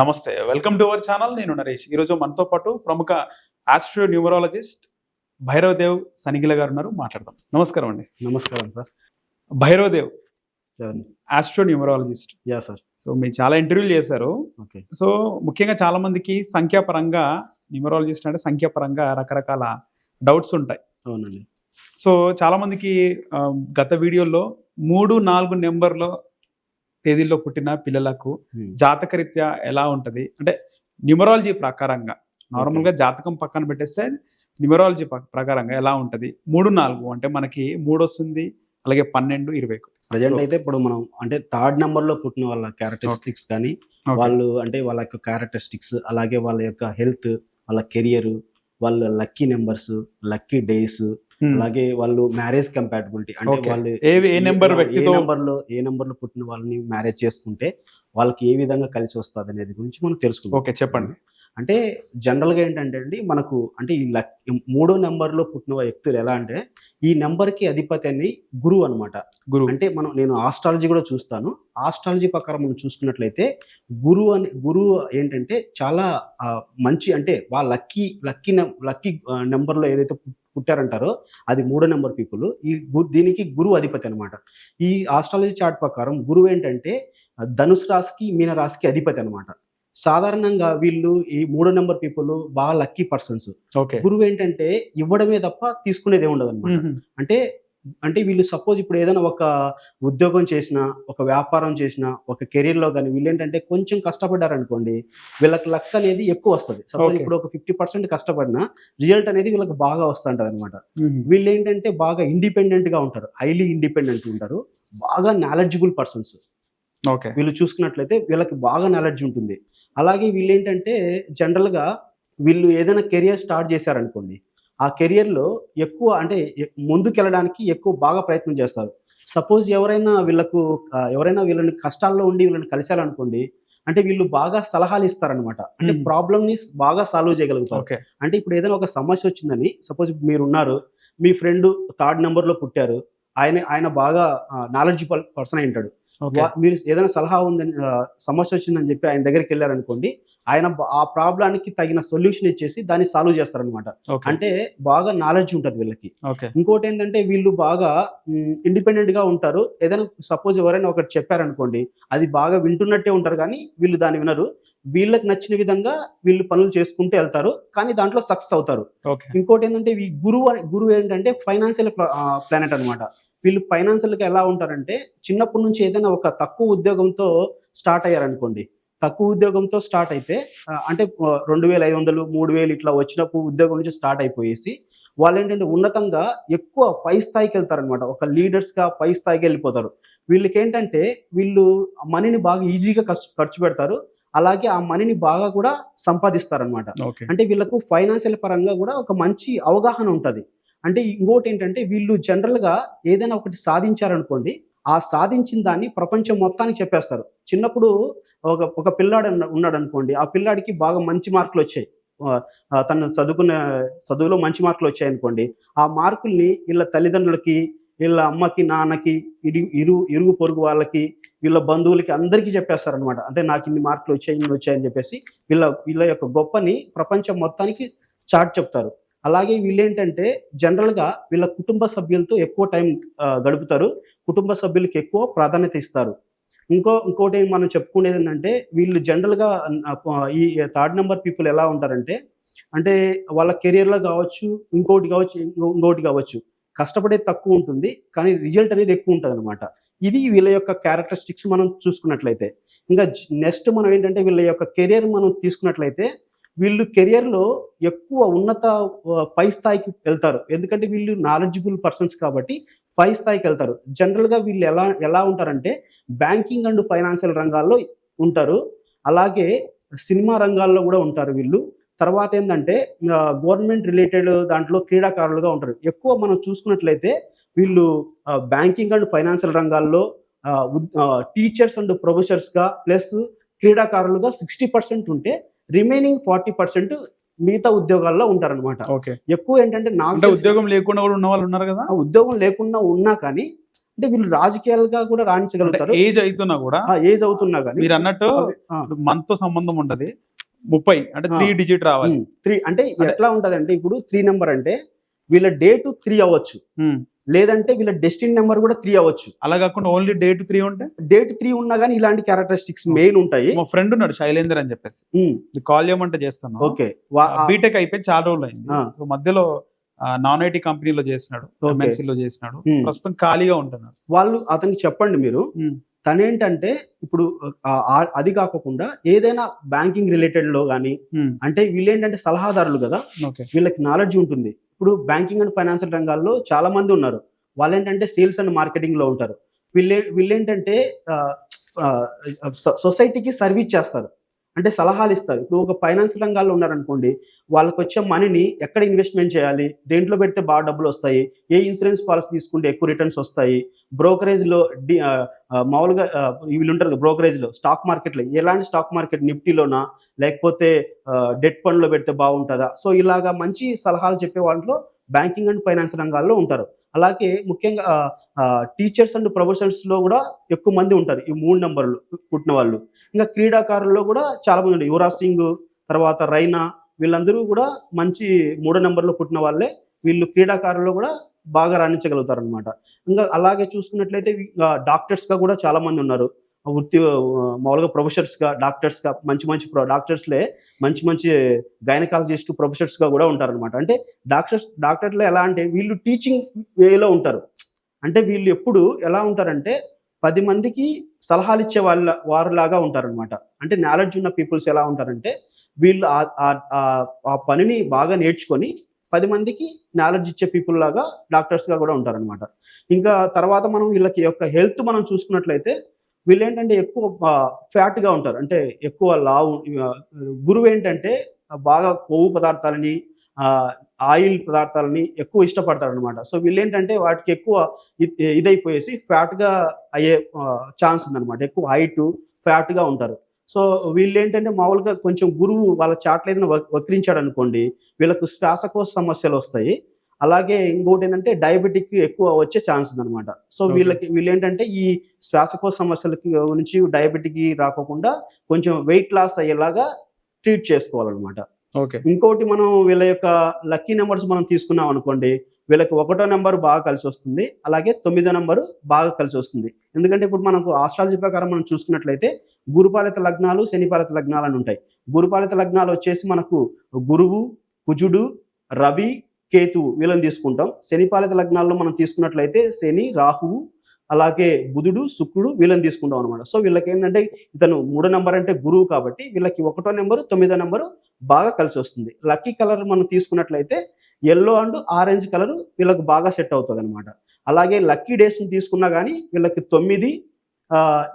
నమస్తే. Welcome to our channel నేను నరేష్. ఈరోజు మనతో పాటు ప్రముఖ ఆస్ట్రో న్యూమరాలజిస్ట్ భైరవ్ దేవ్ సనిగిల గారు ఉన్నారు. మాట్లాడదాం. నమస్కారం అండి. నమస్కారం సార్. భైరవ్ దేవ్ చెప్పండి. Astro numerologist. Ya sir. So మీరు చాలా ఇంటర్వ్యూలు చేశారు. ఓకే. సో ముఖ్యంగా చాలా మందికి సంఖ్యాపరంగా న్యూమరాలజిస్ట్ అంటే సంఖ్యాపరంగా రకరకాల డౌట్స్ ఉంటాయి. అవునండి. సో చాలా మందికి గత వీడియోలో మూడు నాలుగు నెంబర్లో తేదీల్లో పుట్టిన పిల్లలకు Hmm. జాతకరీత్యా ఎలా ఉంటది అంటే న్యూమరాలజీ ప్రకారంగా నార్మల్గా జాతకం పక్కన పెట్టేస్తే న్యూమరాలజీ ప్రకారంగా ఎలా ఉంటది మూడు నాలుగు అంటే మనకి మూడు వస్తుంది అలాగే పన్నెండు ఇరవై ఒకటి ప్రజెంట్ అయితే ఇప్పుడు మనం అంటే థర్డ్ నెంబర్లో పుట్టిన వాళ్ళ క్యారెక్టరిస్టిక్స్ కానీ. వాళ్ళు అంటే వాళ్ళ యొక్క క్యారెక్టరిస్టిక్స్ అలాగే వాళ్ళ యొక్క హెల్త్ వాళ్ళ కెరియర్ వాళ్ళ లక్కీ నెంబర్స్ లక్కీ డేస్. అలాగే వాళ్ళు మ్యారేజ్ కంపాటబిలిటీ అంటే. వాళ్ళు ఏ- నెంబర్ ఏ వ్యక్తితో నెంబర్లో ఏ నెంబర్లో పుట్టిన వాళ్ళని మ్యారేజ్ చేసుకుంటే వాళ్ళకి ఏ విధంగా కలిసి వస్తుంది అనేది గురించి మనం తెలుసుకుందాం. ఓకే చెప్పండి. అంటే జనరల్గా ఏంటంటే అండి మనకు అంటే ఈ లక్ మూడో నెంబర్లో పుట్టిన వ్యక్తులు ఎలా అంటే ఈ నెంబర్కి అధిపతి అని గురువు అన్నమాట. గురువు. అంటే మనం నేను ఆస్ట్రాలజీ కూడా చూస్తాను. ఆస్ట్రాలజీ ప్రకారం మనం చూసుకున్నట్లయితే గురువు అని గురువు ఏంటంటే చాలా మంచి అంటే వాళ్ళ లక్కీ లక్కీ లక్కీ నెంబర్లో ఏదైతే పుట్టారంటారో అది మూడో నెంబర్ పీపుల్. ఈ దీనికి గురువు అధిపతి అనమాట ఈ ఆస్ట్రాలజీ చార్ట్ ప్రకారం గురువు ఏంటంటే ధనుసు రాశికి మీన రాశికి అధిపతి అనమాట సాధారణంగా వీళ్ళు ఈ మూడో నెంబర్ పీపుల్ బాగా లక్కీ పర్సన్స్. గురువు ఏంటంటే ఇవ్వడమే తప్ప తీసుకునేది ఉండదు అనమాట. అంటే అంటే వీళ్ళు సపోజ్ ఇప్పుడు ఏదైనా ఒక ఉద్యోగం చేసినా ఒక వ్యాపారం చేసినా ఒక కెరీర్లో కానీ వీళ్ళు ఏంటంటే కొంచెం కష్టపడ్డారు అనుకోండి వీళ్ళకి లక్ అనేది ఎక్కువ వస్తుంది. సపోజ్. ఇప్పుడు ఒక ఫిఫ్టీ పర్సెంట్ కష్టపడినా రిజల్ట్ అనేది వీళ్ళకి బాగా వస్తుంటది అనమాట. వీళ్ళు ఏంటంటే బాగా ఇండిపెండెంట్గా ఉంటారు. హైలీ ఇండిపెండెంట్ ఉంటారు. బాగా నాలెడ్జబుల్ పర్సన్స్ ఓకే వీళ్ళు చూసుకున్నట్లయితే వీళ్ళకి బాగా నాలెడ్జ్ ఉంటుంది. అలాగే వీళ్ళు ఏంటంటే జనరల్గా వీళ్ళు ఏదైనా కెరియర్ స్టార్ట్ చేశారనుకోండి ఆ కెరియర్లో ఎక్కువ అంటే ముందుకెళ్ళడానికి ఎక్కువ బాగా ప్రయత్నం చేస్తారు. సపోజ్ ఎవరైనా వీళ్ళకు ఎవరైనా వీళ్ళని కష్టాల్లో ఉండి వీళ్ళని కలిశారనుకోండి అంటే వీళ్ళు బాగా సలహాలు ఇస్తారనమాట అంటే Hmm. ప్రాబ్లమ్ని బాగా సాల్వ్ చేయగలుగుతారు. ఓకే. అంటే ఇప్పుడు ఏదైనా ఒక సమస్య వచ్చిందని సపోజ్ మీరు ఉన్నారు మీ ఫ్రెండ్ థర్డ్ నెంబర్లో పుట్టారు ఆయన ఆయన బాగా నాలెడ్జిబుల్ పర్సన్ అయి ఉంటాడు. మీరు ఏదైనా సలహా ఉందని సమస్య వచ్చిందని చెప్పి ఆయన దగ్గరికి వెళ్ళారనుకోండి ఆయన ఆ ప్రాబ్లానికి తగిన సొల్యూషన్ ఇచ్చేసి దాన్ని సాల్వ్ చేస్తారనమాట అంటే బాగా నాలెడ్జ్ ఉంటుంది వీళ్ళకి. ఇంకోటి ఏంటంటే వీళ్ళు బాగా ఇండిపెండెంట్గా ఉంటారు. ఏదైనా సపోజ్ ఎవరైనా ఒకటి చెప్పారనుకోండి అది బాగా వింటున్నట్టే ఉంటారు కానీ వీళ్ళు దాన్ని వినరు. వీళ్ళకి నచ్చిన విధంగా వీళ్ళు పనులు చేసుకుంటూ వెళ్తారు. కానీ దాంట్లో సక్సెస్ అవుతారు. ఇంకోటి ఏంటంటే ఈ గురువు గురువు ఏంటంటే ఫైనాన్షియల్ ప్లానెట్ అన్నమాట. వీళ్ళు ఫైనాన్షియల్గా ఎలా ఉంటారంటే చిన్నప్పటి నుంచి ఏదైనా ఒక తక్కువ ఉద్యోగంతో స్టార్ట్ అయ్యారనుకోండి తక్కువ ఉద్యోగంతో స్టార్ట్ అయితే అంటే రెండు వేల ఐదు వందలు మూడు వేలు ఇట్లా వచ్చినప్పుడు ఉద్యోగం నుంచి స్టార్ట్ అయిపోయేసి వాళ్ళు ఏంటంటే ఉన్నతంగా ఎక్కువ పై స్థాయికి వెళ్తారనమాట ఒక లీడర్స్గా పై స్థాయికి వెళ్ళిపోతారు. వీళ్ళకి ఏంటంటే వీళ్ళు మనీని బాగా ఈజీగా ఖర్చు ఖర్చు పెడతారు. అలాగే ఆ మనీని బాగా కూడా సంపాదిస్తారనమాట ఓకే. అంటే వీళ్ళకు ఫైనాన్షియల్ పరంగా కూడా ఒక మంచి అవగాహన ఉంటుంది. అంటే ఇంకోటి ఏంటంటే వీళ్ళు జనరల్గా ఏదైనా ఒకటి సాధించారనుకోండి ఆ సాధించిన దాన్ని ప్రపంచం మొత్తానికి చెప్పేస్తారు. చిన్నప్పుడు ఒక ఒక పిల్లాడు ఉన్నాడు అనుకోండి ఆ పిల్లాడికి బాగా మంచి మార్కులు వచ్చాయి. తను చదువుకున్న చదువులో మంచి మార్కులు వచ్చాయి అనుకోండి ఆ మార్కుల్ని వీళ్ళ తల్లిదండ్రులకి వీళ్ళ అమ్మకి నాన్నకి ఇరు ఇరు ఇరుగు పొరుగు వాళ్ళకి వీళ్ళ బంధువులకి అందరికీ చెప్పేస్తారనమాట అంటే నాకు ఇన్ని మార్కులు వచ్చాయి ఇన్ని వచ్చాయని చెప్పేసి వీళ్ళ వీళ్ళ యొక్క గొప్పని ప్రపంచం మొత్తానికి చాట్ చెప్తారు. అలాగే వీళ్ళేంటంటే జనరల్గా వీళ్ళ కుటుంబ సభ్యులతో ఎక్కువ టైం గడుపుతారు. కుటుంబ సభ్యులకి ఎక్కువ ప్రాధాన్యత ఇస్తారు. ఇంకో ఇంకోటి మనం చెప్పుకునేది ఏంటంటే వీళ్ళు జనరల్గా ఈ థర్డ్ నెంబర్ పీపుల్ ఎలా ఉంటారంటే అంటే వాళ్ళ కెరియర్లో కావచ్చు ఇంకోటి కావచ్చు ఇంకో- ఇంకోటి కావచ్చు. కష్టపడేది తక్కువ ఉంటుంది కానీ రిజల్ట్ అనేది ఎక్కువ ఉంటుంది అనమాట ఇది వీళ్ళ యొక్క క్యారెక్టరిస్టిక్స్ మనం చూసుకున్నట్లయితే. ఇంకా నెక్స్ట్ మనం ఏంటంటే వీళ్ళ యొక్క కెరియర్ మనం తీసుకున్నట్లయితే వీళ్ళు కెరియర్లో ఎక్కువ ఉన్నత పై స్థాయికి వెళ్తారు. ఎందుకంటే వీళ్ళు నాలెడ్జిబుల్ పర్సన్స్ కాబట్టి పై స్థాయికి వెళ్తారు. జనరల్గా వీళ్ళు ఎలా ఎలా ఉంటారంటే బ్యాంకింగ్ అండ్ ఫైనాన్షియల్ రంగాల్లో ఉంటారు. అలాగే సినిమా రంగాల్లో కూడా ఉంటారు వీళ్ళు. తర్వాత ఏంటంటే గవర్నమెంట్ రిలేటెడ్ దాంట్లో క్రీడాకారులుగా ఉంటారు. ఎక్కువ మనం చూసుకున్నట్లయితే వీళ్ళు బ్యాంకింగ్ అండ్ ఫైనాన్షియల్ రంగాల్లో టీచర్స్ అండ్ ప్రొఫెసర్స్గా ప్లస్ క్రీడాకారులుగా సిక్స్టీ పర్సెంట్ ఉంటే రిమైనింగ్ ఫార్టీ పర్సెంట్ మిగతా ఉద్యోగాల్లో ఉంటారనమాట ఓకే. ఎక్కువ ఏంటంటే నాకు ఉద్యోగం లేకుండా కూడా ఉన్న వాళ్ళు ఉన్నారు కదా? ఉద్యోగం లేకుండా ఉన్నా కానీ అంటే వీళ్ళు రాజకీయాలుగా కూడా రాణించగలుగుతారు. ఏజ్ అవుతున్నా కూడా ఏజ్ అవుతున్నా కానీ మీరు అన్నట్టు మంత్తో సంబంధం ఉండదు ముప్పై అంటే త్రీ డిజిట్ రావాలి. త్రీ అంటే ఎట్లా ఉంటది అంటే ఇప్పుడు త్రీ నెంబర్ అంటే వీళ్ళ డేట్ త్రీ అవ్వచ్చు. లేదంటే వీళ్ళ డెస్టిన్ నెంబర్ కూడా త్రీ అవ్వచ్చు. అలా కాకుండా ఓన్లీ డే టు త్రీ ఉంటే? డేట్ త్రీ ఉన్నా కానీ ఇలాంటి క్యారెక్టరిస్టిక్స్ మెయిన్ ఉంటాయి. మా ఫ్రెండ్ ఉన్నాడు శైలేందర్ అని చెప్పేసి. కాల్ చేయమంటే చేస్తాను ఓకే. బీటెక్ అయిపోయి చాలా రోజులు అయింది. సో మధ్యలో నాన్ ఐటీ కంపెనీలో చేసినాడు. లో చేసినాడు. ప్రస్తుతం ఖాళీగా ఉంటున్నాడు. వాళ్ళు అతనికి చెప్పండి మీరు. తనేంటంటే ఇప్పుడు అది కాకుండా ఏదైనా బ్యాంకింగ్ రిలేటెడ్లో కానీ Hmm. అంటే వీళ్ళు ఏంటంటే సలహాదారులు కదా. ఓకే. వీళ్ళకి నాలెడ్జ్ ఉంటుంది. ఇప్పుడు బ్యాంకింగ్ అండ్ ఫైనాన్షియల్ రంగాల్లో చాలా మంది ఉన్నారు. వాళ్ళు ఏంటంటే సేల్స్ అండ్ మార్కెటింగ్లో ఉంటారు. వీళ్ళే వీళ్ళేంటంటే సొసైటీకి సర్వీస్ చేస్తారు. అంటే సలహాలు ఇస్తారు. ఇప్పుడు ఒక ఫైనాన్స్ రంగాల్లో ఉన్నారనుకోండి వాళ్ళకి వచ్చే మనీని ఎక్కడ ఇన్వెస్ట్మెంట్ చేయాలి? దేంట్లో పెడితే బాగా డబ్బులు వస్తాయి? ఏ ఇన్సూరెన్స్ పాలసీ తీసుకుంటే ఎక్కువ రిటర్న్స్ వస్తాయి? బ్రోకరేజ్లో డి మామూలుగా వీళ్ళు ఉంటారు కదా బ్రోకరేజ్లో స్టాక్ మార్కెట్లో ఎలాంటి స్టాక్ మార్కెట్ నిఫ్టీలోనా? లేకపోతే డెట్ ఫండ్లో పెడితే బాగుంటుందా? సో ఇలాగా మంచి సలహాలు చెప్పే వాళ్ళలో బ్యాంకింగ్ అండ్ ఫైనాన్స్ రంగాల్లో ఉంటారు. అలాగే ముఖ్యంగా టీచర్స్ అండ్ ప్రొఫెషనల్స్లో కూడా ఎక్కువ మంది ఉంటారు. ఈ మూడు నెంబర్లు పుట్టిన వాళ్ళు. ఇంకా క్రీడాకారుల్లో కూడా చాలా మంది ఉంటారు. యువరాజ్ సింగ్ తర్వాత రైనా వీళ్ళందరూ కూడా మంచి మూడో నెంబర్లో పుట్టిన వాళ్ళే. వీళ్ళు క్రీడాకారుల్లో కూడా బాగా రాణించగలుగుతారు అనమాట ఇంకా అలాగే చూసుకున్నట్లయితే డాక్టర్స్గా కూడా చాలా మంది ఉన్నారు. వృత్తి మామూలుగా ప్రొఫెసర్స్గా డాక్టర్స్గా డాక్టర్స్ మంచి మంచి డాక్టర్స్లే మంచి మంచి గైనకాలజిస్ట్ ప్రొఫెసర్స్గా కూడా ఉంటారన్నమాట. అంటే డాక్టర్స్ డాక్టర్లు ఎలా అంటే వీళ్ళు టీచింగ్ వేలో ఉంటారు. అంటే వీళ్ళు ఎప్పుడు ఎలా ఉంటారంటే పది మందికి సలహాలు ఇచ్చే వాళ్ళ వారులాగా ఉంటారనమాట అంటే నాలెడ్జ్ ఉన్న పీపుల్స్ ఎలా ఉంటారంటే వీళ్ళు ఆ- ఆ- పనిని బాగా నేర్చుకొని పది మందికి నాలెడ్జ్ ఇచ్చే పీపుల్ లాగా డాక్టర్స్గా కూడా ఉంటారనమాట ఇంకా తర్వాత మనం వీళ్ళకి యొక్క హెల్త్ మనం చూసుకున్నట్లయితే వీళ్ళు ఏంటంటే ఎక్కువ ఫ్యాట్గా ఉంటారు. అంటే ఎక్కువ లావు గురువు ఏంటంటే బాగా కొవ్వు పదార్థాలని ఆయిల్ పదార్థాలని ఎక్కువ ఇష్టపడతారు అనమాట సో వీళ్ళు ఏంటంటే వాటికి ఎక్కువ ఇదైపోయేసి ఫ్యాట్గా అయ్యే ఛాన్స్ ఉందన్నమాట ఎక్కువ హైట్ ఫ్యాట్గా ఉంటారు. సో వీళ్ళు ఏంటంటే మామూలుగా కొంచెం గురువు వాళ్ళ చాట్లు ఏదైనా వక్రించాడు అనుకోండి వీళ్ళకు శ్వాసకోశ సమస్యలు వస్తాయి అలాగే ఇంకోటి ఏంటంటే డయాబెటిక్ ఎక్కువ వచ్చే ఛాన్స్ ఉందన్నమాట. సో. వీళ్ళకి వీళ్ళు ఏంటంటే ఈ శ్వాసకోశ సమస్యలకి నుంచి డయాబెటిక్ రాకోకుండా కొంచెం వెయిట్ లాస్ అయ్యేలాగా ట్రీట్ చేసుకోవాలన్నమాట. ఓకే. ఇంకోటి మనం వీళ్ళ యొక్క లక్కీ నెంబర్స్ మనం తీసుకున్నాం అనుకోండి వీళ్ళకి ఒకటో నెంబర్ బాగా కలిసి వస్తుంది అలాగే తొమ్మిదో నెంబరు బాగా కలిసి వస్తుంది. ఎందుకంటే ఇప్పుడు మనకు ఆస్ట్రాలజీ ప్రకారం మనం చూసుకున్నట్లయితే గురుపాలిత లగ్నాలు శనిపాలిత లగ్నాలు అని ఉంటాయి. గురుపాలిత లగ్నాలు వచ్చేసి మనకు గురువు కుజుడు రవి కేతువు వీళ్ళని తీసుకుంటాం. శనిపాలిత లగ్నాల్లో మనం తీసుకున్నట్లయితే శని రాహువు అలాగే బుధుడు శుక్రుడు వీళ్ళని తీసుకుంటాం అనమాట సో వీళ్ళకి ఏంటంటే ఇతను మూడో నెంబర్ అంటే గురువు కాబట్టి వీళ్ళకి ఒకటో నెంబరు తొమ్మిదో నెంబరు బాగా కలిసి వస్తుంది. లక్కీ కలర్ మనం తీసుకున్నట్లయితే ఎల్లో అండ్ ఆరెంజ్ కలర్ వీళ్ళకి బాగా సెట్ అవుతుంది అనమాట అలాగే లక్కీ డేస్ని తీసుకున్నా కానీ వీళ్ళకి తొమ్మిది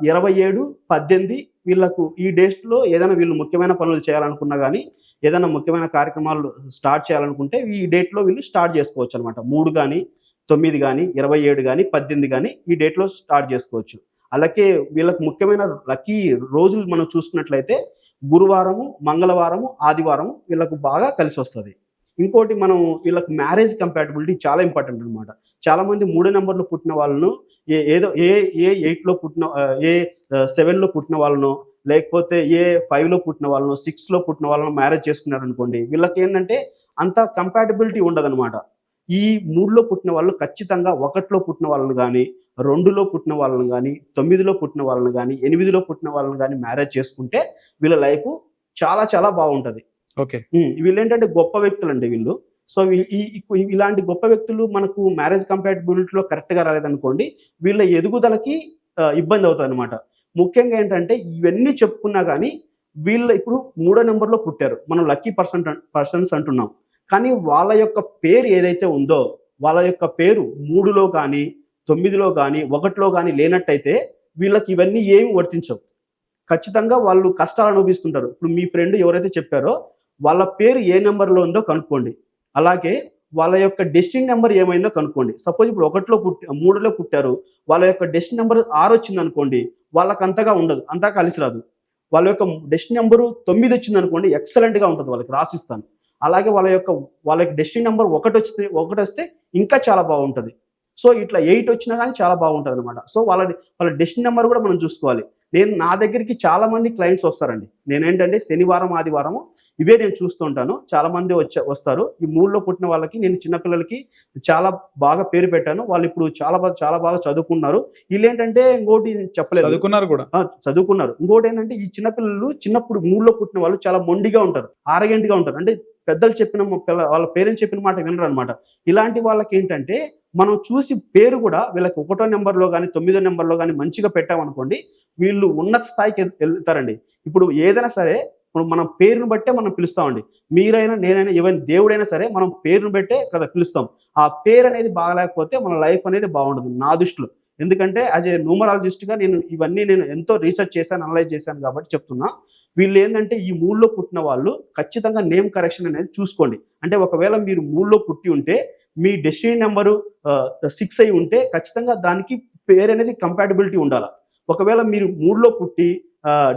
ఇరవై ఏడు పద్దెనిమిది వీళ్ళకు ఈ డేట్లో ఏదైనా వీళ్ళు ముఖ్యమైన పనులు చేయాలనుకున్నా కానీ ఏదైనా ముఖ్యమైన కార్యక్రమాలు స్టార్ట్ చేయాలనుకుంటే ఈ డేట్లో వీళ్ళు స్టార్ట్ చేసుకోవచ్చు అనమాట మూడు కానీ తొమ్మిది కానీ ఇరవై ఏడు కానీ పద్దెనిమిది కానీ ఈ డేట్లో స్టార్ట్ చేసుకోవచ్చు. అలాగే వీళ్ళకి ముఖ్యమైన లక్కీ రోజులు మనం చూసుకున్నట్లయితే గురువారము మంగళవారము ఆదివారము వీళ్ళకు బాగా కలిసి వస్తుంది. ఇంకోటి మనం వీళ్ళకి మ్యారేజ్ కంపాటబిలిటీ చాలా ఇంపార్టెంట్ అనమాట చాలా మంది మూడో నెంబర్లో పుట్టిన వాళ్ళను ఏ ఏదో ఏ ఏ ఎయిట్లో పుట్టిన ఏ సెవెన్లో పుట్టిన వాళ్ళను లేకపోతే ఏ ఫైవ్లో పుట్టిన వాళ్ళను సిక్స్లో పుట్టిన వాళ్ళను మ్యారేజ్ చేసుకున్నారు అనుకోండి వీళ్ళకి ఏంటంటే అంత కంపాటబిలిటీ ఉండదన్నమాట. ఈ మూడులో పుట్టిన వాళ్ళు ఖచ్చితంగా ఒకటిలో పుట్టిన వాళ్ళని కానీ రెండులో పుట్టిన వాళ్ళని కానీ తొమ్మిదిలో పుట్టిన వాళ్ళని కానీ ఎనిమిదిలో పుట్టిన వాళ్ళని కానీ మ్యారేజ్ చేసుకుంటే వీళ్ళ లైఫ్ చాలా చాలా బాగుంటుంది. ఓకే. వీళ్ళు ఏంటంటే గొప్ప వ్యక్తులు అండి వీళ్ళు. సో ఈ- ఇలాంటి గొప్ప వ్యక్తులు మనకు మ్యారేజ్ కంపాటబిలిటీలో కరెక్ట్గా రాలేదనుకోండి వీళ్ళ ఎదుగుదలకి ఇబ్బంది అవుతుంది అనమాట ముఖ్యంగా ఏంటంటే ఇవన్నీ చెప్పుకున్నా కానీ వీళ్ళ ఇప్పుడు మూడో నెంబర్లో పుట్టారు. మనం లక్కీ పర్సన్ పర్సన్స్ అంటున్నాం. కానీ వాళ్ళ యొక్క పేరు ఏదైతే ఉందో వాళ్ళ యొక్క పేరు మూడులో కానీ తొమ్మిదిలో కానీ ఒకటిలో కానీ లేనట్టయితే వీళ్ళకి ఇవన్నీ ఏమి వర్తించవు. ఖచ్చితంగా వాళ్ళు కష్టాలు అనుభవిస్తుంటారు. ఇప్పుడు మీ ఫ్రెండ్ ఎవరైతే చెప్పారో వాళ్ళ పేరు ఏ నెంబర్లో ఉందో కనుక్కోండి. అలాగే వాళ్ళ యొక్క డెస్టిన్ నెంబర్ ఏమైందో కనుక్కోండి. సపోజ్ ఇప్పుడు ఒకటిలో పుట్టి మూడులో పుట్టారు. వాళ్ళ యొక్క డెస్టిన్ నెంబర్ ఆరు వచ్చింది అనుకోండి వాళ్ళకి అంతగా ఉండదు అంతా కలిసి రాదు. వాళ్ళ యొక్క డెస్టిన్ నెంబరు తొమ్మిది వచ్చింది అనుకోండి ఎక్సలెంట్గా ఉంటుంది వాళ్ళకి రాసిస్తాను. అలాగే వాళ్ళ యొక్క వాళ్ళ యొక్క డెస్టిన్ నెంబర్ ఒకటి వస్తే ఒకటి వస్తే ఇంకా చాలా బాగుంటుంది. సో ఇట్లా ఎయిట్ వచ్చినా కానీ చాలా బాగుంటుంది అనమాట సో వాళ్ళ వాళ్ళ డెస్టిన్ నెంబర్ కూడా మనం చూసుకోవాలి. నేను నా దగ్గరికి చాలా మంది క్లయింట్స్ వస్తారండి. నేనేంటంటే శనివారం ఆదివారం ఇవే నేను చూస్తుంటాను చాలా మంది వచ్చే వస్తారు. ఈ మూడులో పుట్టిన వాళ్ళకి నేను చిన్నపిల్లలకి చాలా బాగా పేరు పెట్టాను. వాళ్ళు ఇప్పుడు చాలా బాగా చాలా బాగా చదువుకున్నారు. వీళ్ళు ఏంటంటే ఇంకోటి నేను చెప్పలేదు. చదువుకున్నారు కూడా. చదువుకున్నారు. ఇంకోటి ఏంటంటే ఈ చిన్నపిల్లలు చిన్నప్పుడు మూడులో పుట్టిన వాళ్ళు చాలా మొండిగా ఉంటారు. ఆరగంటిగా ఉంటారు. అంటే పెద్దలు చెప్పిన పిల్ల వాళ్ళ పేరెంట్స్ చెప్పిన మాట వినరు అనమాట ఇలాంటి వాళ్ళకి ఏంటంటే మనం చూసి పేరు కూడా వీళ్ళకి ఒకటో నెంబర్లో కానీ తొమ్మిదో నెంబర్లో కానీ మంచిగా పెట్టామనుకోండి వీళ్ళు ఉన్నత స్థాయికి వెళ్తారండి ఇప్పుడు ఏదైనా సరే ఇప్పుడు మనం పేరును బట్టే మనం పిలుస్తామండి. మీరైనా నేనైనా ఈవెన్ దేవుడైనా సరే మనం పేరును బట్టే కదా పిలుస్తాం. ఆ పేరు అనేది బాగలేకపోతే మన లైఫ్ అనేది బాగుండదు నా దృష్టిలో. ఎందుకంటే యాజ్ ఏ న్యూమరాలజిస్ట్గా నేను ఇవన్నీ నేను ఎంతో రీసెర్చ్ చేశాను అనలైజ్ చేశాను కాబట్టి చెప్తున్నా. వీళ్ళు ఏంటంటే ఈ మూడులో పుట్టిన వాళ్ళు ఖచ్చితంగా నేమ్ కరెక్షన్ అనేది చూసుకోండి. అంటే ఒకవేళ మీరు మూడులో పుట్టి ఉంటే మీ డెస్టినీ నెంబరు సిక్స్ అయి ఉంటే ఖచ్చితంగా దానికి పేరు అనేది కంపాటబిలిటీ ఉండాలి. ఒకవేళ మీరు మూడులో పుట్టి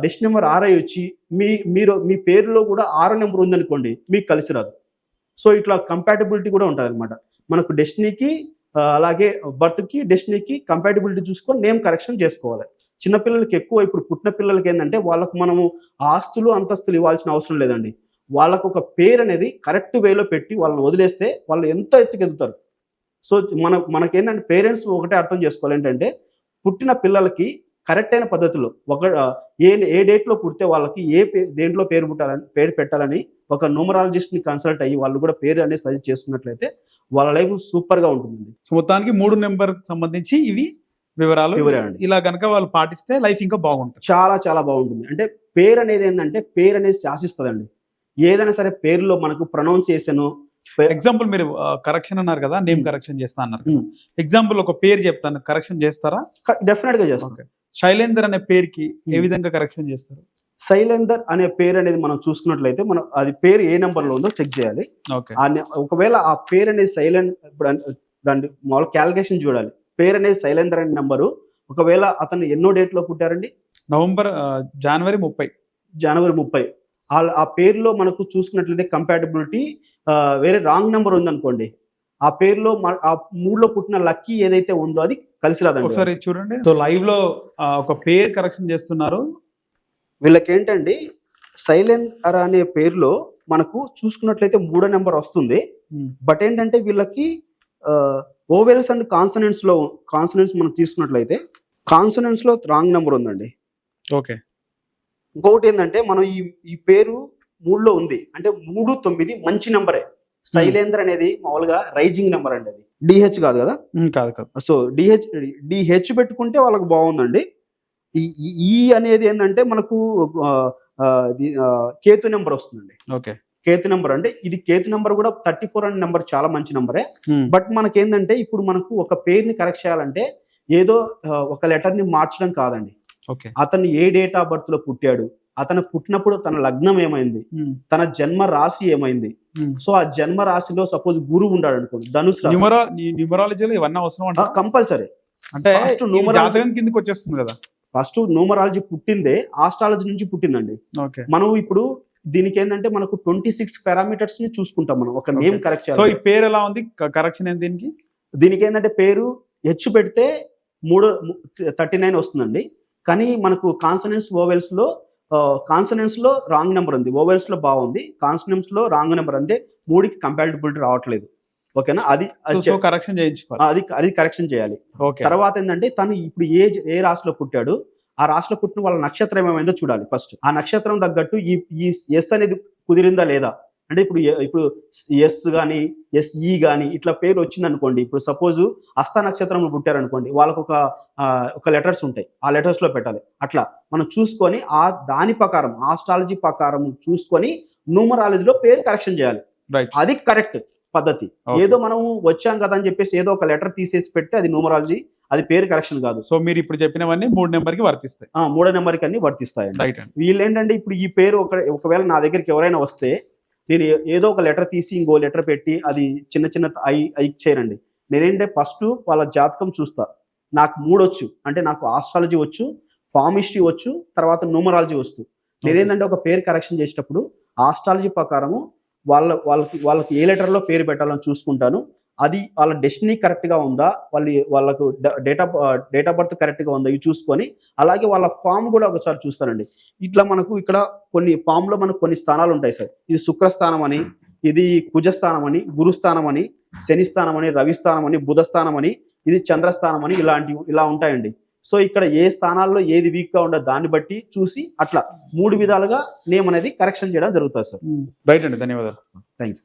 డెస్ట్ నెంబర్ ఆర్ఐ వచ్చి మీ మీరు మీ పేరులో కూడా ఆరో నెంబర్ ఉందనుకోండి మీకు కలిసి రాదు. సో ఇట్లా కంపాటబిలిటీ కూడా ఉంటుంది అనమాట మనకు డెస్టినీకి అలాగే బర్త్కి డెస్టినీకి కంపాటబిలిటీ చూసుకొని నేమ్ కరెక్షన్ చేసుకోవాలి. చిన్నపిల్లలకి ఎక్కువ ఇప్పుడు పుట్టిన పిల్లలకి ఏంటంటే వాళ్ళకు మనము ఆస్తులు అంతస్తులు ఇవ్వాల్సిన అవసరం లేదండి. వాళ్ళకు ఒక పేరు అనేది కరెక్ట్ వేలో పెట్టి వాళ్ళని వదిలేస్తే వాళ్ళు ఎంతో ఎత్తుకెదుగుతారు సో మన మనకేంటంటే పేరెంట్స్ ఒకటే అర్థం చేసుకోవాలి ఏంటంటే పుట్టిన పిల్లలకి కరెక్ట్ అయిన పద్ధతిలో. ఒక ఏ ఏ డేట్లో పుడితే వాళ్ళకి ఏ దేంట్లో పేరు పుట్టాలని పేరు పెట్టాలని ఒక న్యూమరాలజిస్ట్ని కన్సల్ట్ అయ్యి వాళ్ళు కూడా పేరు అనేది సజెస్ట్ చేసుకున్నట్లయితే వాళ్ళ లైఫ్ సూపర్గా ఉంటుందండి. సో మొత్తానికి మూడు నెంబర్ సంబంధించి ఇవి వివరాలు. వివరాలండి. ఇలా కనుక వాళ్ళు పాటిస్తే లైఫ్ ఇంకా బాగుంటుంది. చాలా చాలా బాగుంటుంది. అంటే పేరు అనేది ఏంటంటే పేరు అనేది శాసిస్తుందండి. ఏదైనా సరే పేరులో మనకు ప్రొనౌన్సియేషన్ ఎగ్జాంపుల్ మీరు కరెక్షన్ అన్నారు కదా నేమ్ Hmm. కరెక్షన్ చేస్తా అన్నారు Hmm. ఎగ్జాంపుల్ ఒక పేరు చెప్తాను కరెక్షన్ చేస్తారా? డెఫినెట్గా చేస్తాం. ఓకే శైలేందర్ అనే పేరుకి ఏ Hmm. విధంగా కరెక్షన్ చేస్తారు? శైలేందర్ అనే పేరు అనేది మనం చూసుకున్నట్లయితే మనం అది పేరు ఏ నెంబర్లో ఉందో చెక్ చేయాలి. ఓకే. ఆ నె- ఒకవేళ ఆ పేరు అనేది సైలెంట్ ఇప్పుడు దాని మామూలు క్యాలిక్యులేషన్ చూడాలి. పేరు అనేది శైలేందర్ అనే నెంబరు ఒకవేళ అతను ఎన్నో డేట్లో పుట్టారండి? నవంబర్ జనవరి ముప్పై. జనవరి ముప్పై. ఆ ఆ పేరులో మనకు చూసుకున్నట్లయితే కంపాటబిలిటీ వేరే రాంగ్ నెంబర్ ఉందనుకోండి. ఆ పేరులో ఆ మూడులో పుట్టిన లక్కీ ఏదైతే ఉందో అది కలిసి రాదండి. ఒకసారి చూడండి. సో లైవ్లో ఒక పేరు కరెక్షన్ చేస్తున్నారు. వీళ్ళకి ఏంటండి సైలెంట్ అనే పేరులో మనకు చూసుకున్నట్లయితే మూడో నెంబర్ వస్తుంది. బట్ ఏంటంటే వీళ్ళకి ఓవెల్స్ అండ్ కాన్సనెంట్స్లో కాన్సనెంట్స్ మనం తీసుకున్నట్లయితే కాన్సనెంట్స్లో రాంగ్ నెంబర్ ఉందండి. ఓకే. ఇంకొకటి ఏంటంటే మనం ఈ ఈ పేరు మూడులో ఉంది. అంటే మూడు తొమ్మిది మంచి నెంబరే. శైలేంద్ర అనేది మామూలుగా రైజింగ్ నెంబర్ అండి అది. డిహెచ్ కాదు కదా? కాదు కాదు. సో డిహెచ్ డిహెచ్ పెట్టుకుంటే వాళ్ళకి బాగుందండి. ఈ అనేది ఏంటంటే మనకు కేతు నెంబర్ వస్తుందండి. ఓకే. కేతు నెంబర్ అంటే ఇది కేతు నెంబర్ కూడా థర్టీ ఫోర్ అనే నెంబర్ చాలా మంచి నెంబరే. బట్ మనకేంటంటే ఇప్పుడు మనకు ఒక పేరుని కరెక్ట్ చేయాలంటే ఏదో ఒక లెటర్ని మార్చడం కాదండి. ఓకే. అతను ఏ డేట్ ఆఫ్ బర్త్లో పుట్టాడు అతను పుట్టినప్పుడు తన లగ్నం ఏమైంది తన జన్మ రాశి ఏమైంది. సో ఆ జన్మ రాశిలో సపోజ్ గురువు ఉన్నాడు అనుకోండి ధనుసు న్యూమరాలజీలో ఇవన్నీ అవసరం అంటే. కంపల్సరీ. అంటే జాతకం కిందకి వచ్చేస్తుంది కదా. ఫస్ట్ న్యూమరాలజీ పుట్టిందే ఆస్ట్రాలజీ నుంచి పుట్టిందండి. మనం ఇప్పుడు దీనికి ఏంటంటే మనకు ట్వంటీ సిక్స్ పారామీటర్స్ని చూసుకుంటాం మనం ఒక నేమ్. కరెక్ట్ సో ఈ పేరు ఎలా ఉంది? కరెక్షన్ ఏంటి దీనికి? దీనికి ఏంటంటే పేరు హెచ్ పెడితే మూడు థర్టీ నైన్ వస్తుందండి. కానీ మనకు కాన్సనెన్స్ ఓవెల్స్లో కాన్సనెన్స్లో రాంగ్ నెంబర్ ఉంది. ఓవెల్స్లో బాగుంది. కాన్సనెన్స్లో రాంగ్ నెంబర్ అంటే మూడికి కంపాటబిలిటీ రావట్లేదు. ఓకేనా అది కరెక్షన్ చేయించుకోవాలి. అది అది కరెక్షన్ చేయాలి. ఓకే తర్వాత ఏంటంటే తను ఇప్పుడు ఏ ఏ రాశిలో పుట్టాడు? ఆ రాశిలో పుట్టిన వాళ్ళ నక్షత్రం ఏమైందో చూడాలి ఫస్ట్ ఆ నక్షత్రం తగ్గట్టు ఈ ఎస్ అనేది కుదిరిందా లేదా? అంటే ఇప్పుడు ఇప్పుడు ఎస్ కానీ ఎస్ఈ కానీ ఇట్లా పేరు వచ్చింది అనుకోండి ఇప్పుడు సపోజ్ హస్త నక్షత్రంలో పుట్టారనుకోండి వాళ్ళకు ఒక ఒక లెటర్స్ ఉంటాయి ఆ లెటర్స్లో పెట్టాలి. అట్లా మనం చూసుకొని ఆ దాని ప్రకారం ఆస్ట్రాలజీ ప్రకారం చూసుకొని న్యూమరాలజీలో పేరు కరెక్షన్ చేయాలి. రైట్ అది కరెక్ట్ పద్ధతి. ఏదో మనం వచ్చాం కదా అని చెప్పేసి ఏదో ఒక లెటర్ తీసేసి పెడితే అది న్యూమరాలజీ అది పేరు కరెక్షన్ కాదు. సో మీరు ఇప్పుడు చెప్పినవన్నీ మూడు నెంబర్కి వర్తిస్తాయి. ఆ, మూడో నెంబర్కి అన్ని రైట్ అండి. వీళ్ళు ఏంటంటే ఇప్పుడు ఈ పేరు ఒక ఒకవేళ నా దగ్గరికి ఎవరైనా వస్తే నేను ఏదో ఒక లెటర్ తీసి ఇంకో లెటర్ పెట్టి అది చిన్న చిన్న ఐ ఐక్ చేయనండి నేనేంటే ఫస్ట్ వాళ్ళ జాతకం చూస్తా. నాకు మూడు వచ్చు. అంటే నాకు ఆస్ట్రాలజీ వచ్చు ఫామిస్ట్రీ వచ్చు తర్వాత న్యూమరాలజీ వచ్చు నేనేంటంటే ఒక పేరు కరెక్షన్ చేసేటప్పుడు ఆస్ట్రాలజీ ప్రకారము వాళ్ళ వాళ్ళకి వాళ్ళకి ఏ లెటర్లో పేరు పెట్టాలని చూసుకుంటాను. అది వాళ్ళ డెస్టినీ కరెక్ట్గా ఉందా? వాళ్ళ వాళ్ళకు date of date of birth కరెక్ట్గా ఉందా? ఇవి చూసుకొని అలాగే వాళ్ళ ఫామ్ కూడా ఒకసారి చూస్తానండి. ఇట్లా మనకు ఇక్కడ కొన్ని ఫామ్లో మనకు కొన్ని స్థానాలు ఉంటాయి సార్. ఇది శుక్రస్థానం అని ఇది కుజస్థానం అని గురుస్థానం అని శనిస్థానం అని రవిస్థానం అని బుధస్థానం అని ఇది చంద్రస్థానం అని ఇలాంటివి ఇలా ఉంటాయండి. సో ఇక్కడ ఏ స్థానాల్లో ఏది వీక్గా ఉండదు దాన్ని బట్టి చూసి అట్లా మూడు విధాలుగా నేమ్ అనేది కరెక్షన్ చేయడం జరుగుతుంది సార్. రైట్ అండి ధన్యవాదాలు. Thank you